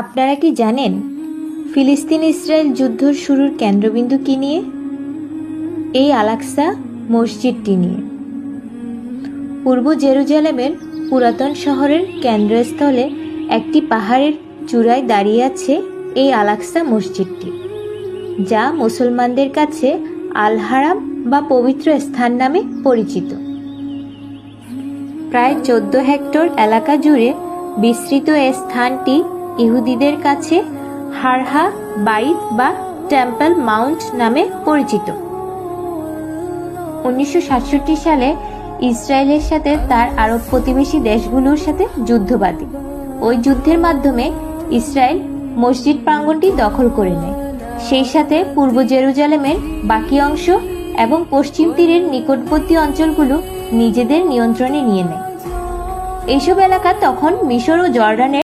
আপনারা কি জানেন ফিলিস্তিন ইসরায়েল যুদ্ধর শুরুর কেন্দ্রবিন্দু কি নিয়ে? এই আলাক্সা মসজিদটি নিয়ে। পূর্ব জেরুজালেমের পুরাতন শহরের কেন্দ্রস্থলে একটি পাহাড়ের চূড়ায় দাঁড়িয়ে আছে এই আলাক্সা মসজিদটি, যা মুসলমানদের কাছে আল হারাম বা পবিত্র স্থান নামে পরিচিত। প্রায় চোদ্দ হেক্টর এলাকা জুড়ে বিস্তৃত এ স্থানটি ইহুদিদের কাছে হারহা, বাইত বা টেম্পল মাউন্ট নামে পরিচিত। উনিশশো সাতষট্টি সালে ইসরায়েলের সাথে তার আরব প্রতিবেশী দেশগুলোর সাথে যুদ্ধ বাঁধে ওই যুদ্ধের মাধ্যমে ইসরায়েল মসজিদ প্রাঙ্গনটি দখল করে নেয়। সেই সাথে পূর্ব জেরুজালেমের বাকি অংশ এবং পশ্চিম তীরের নিকটবর্তী অঞ্চলগুলো নিজেদের নিয়ন্ত্রণে নিয়ে নেয়। এইসব এলাকা তখন মিশর ও জর্ডানের